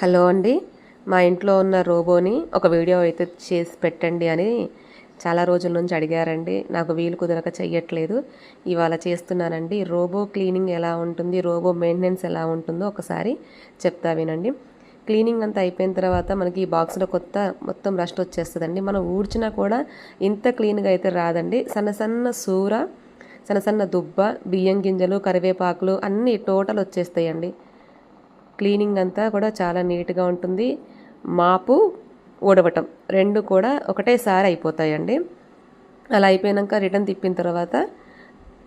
Hello అండి. మా ఇంట్లో ఉన్న రోబోని ఒక వీడియో అయితే చేసి పెట్టండి అని చాలా రోజుల నుంచి అడిగారండి. నాకు వీలు కుదరక చెయ్యట్లేదు. ఇవాళ చేస్తున్నానండి. రోబో క్లీనింగ్ ఎలా ఉంటుంది? రోబో మెయింటెనెన్స్ ఎలా ఉంటుందో ఒకసారి చెప్తా వినండి. క్లీనింగ్ అంతా అయిపోయిన తర్వాత మనకి ఈ బాక్స్లో కొత్త మొత్తం రస్ట్ వచ్చేస్తుందండి. మనం ఊడ్చినా కూడా ఇంత క్లీన్గా అయితే రాదండి. సన్న సన్న సూర సన్న సన్న దుబ్బ బియ్యం గింజలు కరివేపాకులు అన్నీ టోటల్ వచ్చేస్తాయండి. క్లీనింగ్ అంతా కూడా చాలా నీట్గా ఉంటుంది. మాపు ఊడవటం రెండు కూడా ఒకటేసారి అయిపోతాయండి. అలా అయిపోయాక రిటర్న్ తిప్పిన తర్వాత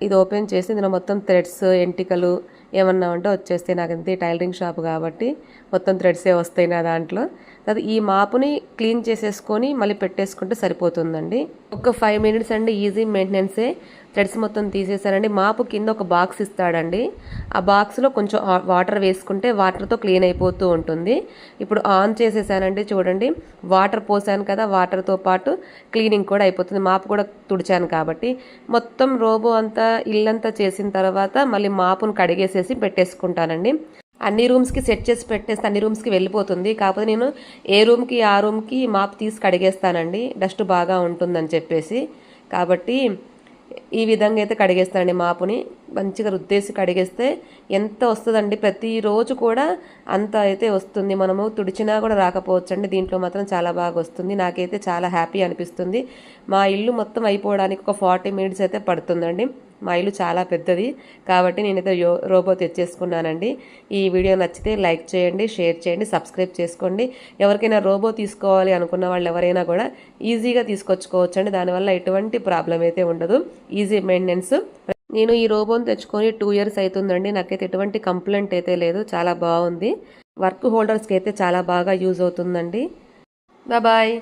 ఇది ఓపెన్ చేసి ఇందులో మొత్తం థ్రెడ్స్ ఎంటికలు ఏమన్నా ఉంటే వచ్చేస్తాయి నాకు అంతే టైలరింగ్ షాప్ కాబట్టి మొత్తం థ్రెడ్సే వస్తాయి నా దాంట్లో. తర్వాత ఈ మాపుని క్లీన్ చేసేసుకొని మళ్ళీ పెట్టేసుకుంటే సరిపోతుందండి. ఒక ఫైవ్ మినిట్స్ అండి ఈజీ మెయింటెనెన్సే. థ్రెడ్స్ మొత్తం తీసేసానండి మాపు కింద ఒక బాక్స్ ఇస్తాడండి. ఆ బాక్స్లో కొంచెం వాటర్ వేసుకుంటే వాటర్తో క్లీన్ అయిపోతూ ఉంటుంది. ఇప్పుడు ఆన్ చేసేసానండి చూడండి. వాటర్ పోసాను కదా వాటర్తో పాటు క్లీనింగ్ కూడా అయిపోతుంది. మాపు కూడా తుడిచాను కాబట్టి. మొత్తం రోబో అంతా ఇల్లంతా చేసిన తర్వాత మళ్ళీ మాపును కడిగేసేసి పెట్టేసుకుంటానండి. అన్ని రూమ్స్కి సెట్ చేసి పెట్టేస్తే అన్ని రూమ్స్కి వెళ్ళిపోతుంది. కాకపోతే నేను ఏ రూమ్కి ఆ రూమ్కి మాప్ తీసి కడిగేస్తానండి. డస్ట్ బాగా ఉంటుందని చెప్పేసి. కాబట్టి ఈ విధంగా అయితే కడిగేస్తానండి మాపుని. మంచిగా రుద్దేసి కడిగేస్తే ఎంత వస్తుందండి? ప్రతిరోజు కూడా అంత అయితే వస్తుంది. మనము తుడిచినా కూడా రాకపోవచ్చండి. దీంట్లో మాత్రం చాలా బాగా వస్తుంది. నాకైతే చాలా హ్యాపీ అనిపిస్తుంది. మా ఇల్లు మొత్తం అయిపోవడానికి ఒక ఫార్టీ మినిట్స్ అయితే పడుతుందండి. మా ఇల్లు చాలా పెద్దది. కాబట్టి నేనైతే యో రోబో తెచ్చేసుకున్నానండి. ఈ వీడియో నచ్చితే లైక్ చేయండి షేర్ చేయండి సబ్స్క్రైబ్ చేసుకోండి. ఎవరికైనా రోబో తీసుకోవాలి అనుకున్న వాళ్ళు ఎవరైనా కూడా ఈజీగా తీసుకొచ్చుకోవచ్చండి. దానివల్ల ఎటువంటి ప్రాబ్లం అయితే ఉండదు. ఈజీ మెయింటెనెన్స్ నేను ఈ రోబోని తెచ్చుకొని టూ ఇయర్స్ అవుతుందండి నాకైతే ఎటువంటి కంప్లైంట్ అయితే లేదు. చాలా బాగుంది. వర్క్ హోల్డర్స్కి అయితే చాలా బాగా యూజ్ అవుతుందండి. బాయ్